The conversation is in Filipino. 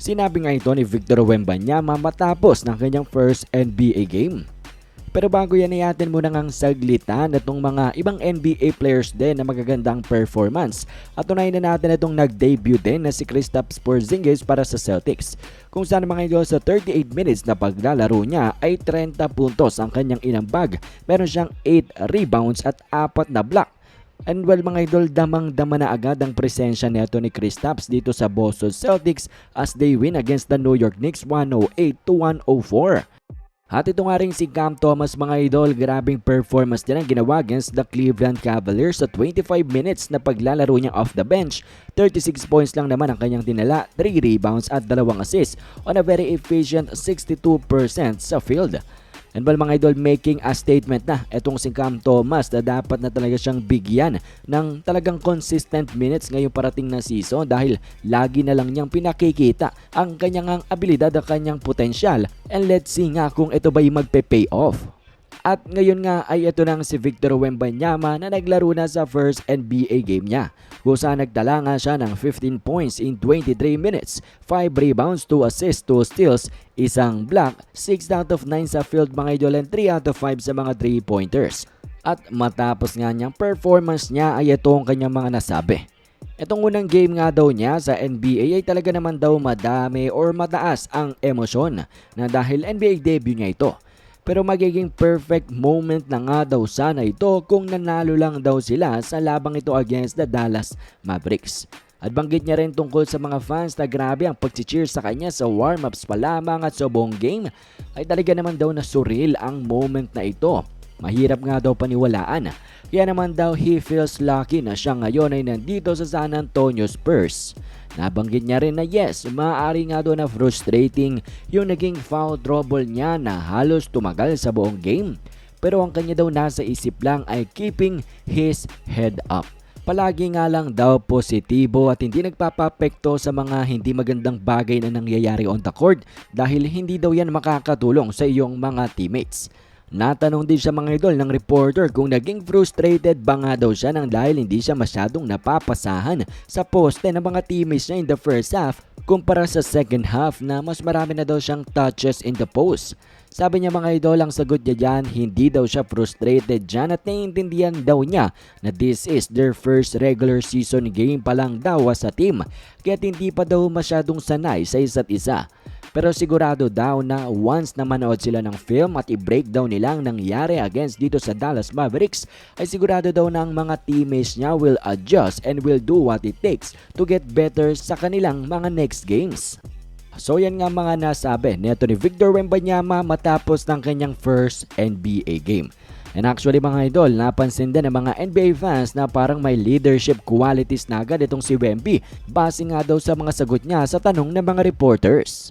Sinabi nga ito ni Victor Wembanyama matapos ng kanyang first NBA game. Pero bago yan ay atin muna ngang saglitan itong mga ibang NBA players din na magagandang performance. At tunayin na natin itong nag-debut din na si Kristaps Porzingis para sa Celtics. Kung saan mga idol sa 38 minutes na paglalaro niya ay 30 puntos ang kanyang inambag. Meron siyang 8 rebounds at 4 na block. And well mga idol, damang-dama na agad ang presensya nito ni Kristaps dito sa Boston Celtics as they win against the New York Knicks 108 to 104. At ito nga rin si Cam Thomas mga idol, grabing performance din ang ginawa against the Cleveland Cavaliers sa 25 minutes na paglalaro niya off the bench. 36 points lang naman ang kanyang dinala, 3 rebounds at 2 assists on a very efficient 62% sa field. And well mga idol, making a statement na itong si Cam Thomas na dapat na talaga siyang bigyan ng talagang consistent minutes ngayong parating na season dahil lagi na lang niyang pinakikita ang kanyang ang abilidad at kanyang potensyal. And let's see nga kung ito ba'y magpe-pay off. At ngayon nga ay ito nang si Victor Wembanyama na naglaro na sa first NBA game niya. Kung saan nagtala nga siya ng 15 points in 23 minutes, 5 rebounds, 2 assists, 2 steals, isang block, 6 out of 9 sa field mga idol and 3 out of 5 sa mga 3 pointers. At matapos nga niyang performance niya ay ito ang kanyang mga nasabi. Itong unang game nga daw niya sa NBA ay talaga naman daw madami or mataas ang emosyon na dahil NBA debut niya ito. Pero magiging perfect moment na nga daw sana ito kung nanalo lang daw sila sa labang ito against the Dallas Mavericks. At banggit niya rin tungkol sa mga fans na grabe ang pag-cheer sa kanya sa warm-ups pa lamang at sa buong game ay talaga naman daw na surreal ang moment na ito. Mahirap nga daw paniwalaan. Kaya naman daw he feels lucky na siya ngayon ay nandito sa San Antonio Spurs. Nabanggit niya rin na yes, maaari nga daw na frustrating yung naging foul trouble niya na halos tumagal sa buong game. Pero ang kanya daw nasa isip lang ay keeping his head up. Palagi nga lang daw positibo at hindi nagpapapekto sa mga hindi magandang bagay na nangyayari on the court dahil hindi daw yan makakatulong sa iyong mga teammates. Natanong din sa mga idol ng reporter kung naging frustrated ba nga daw siya nang dahil hindi siya masyadong napapasahan sa poste ng mga teammates niya in the first half kumpara sa second half na mas marami na daw siyang touches in the post. Sabi niya mga idol ang sagot niya dyan, hindi daw siya frustrated dyan at naiintindihan daw niya na this is their first regular season game pa lang daw sa team kaya hindi pa daw masyadong sanay sa isa't isa. Pero sigurado daw na once na manood sila ng film at i-breakdown nila ang nangyari against dito sa Dallas Mavericks, ay sigurado daw na ang mga teammates niya will adjust and will do what it takes to get better sa kanilang mga next games. So yan nga mga nasabi neto ni Victor Wembanyama matapos ng kanyang first NBA game. And actually mga idol, napansin din ng mga NBA fans na parang may leadership qualities na agad itong si Wemby base nga daw sa mga sagot niya sa tanong ng mga reporters.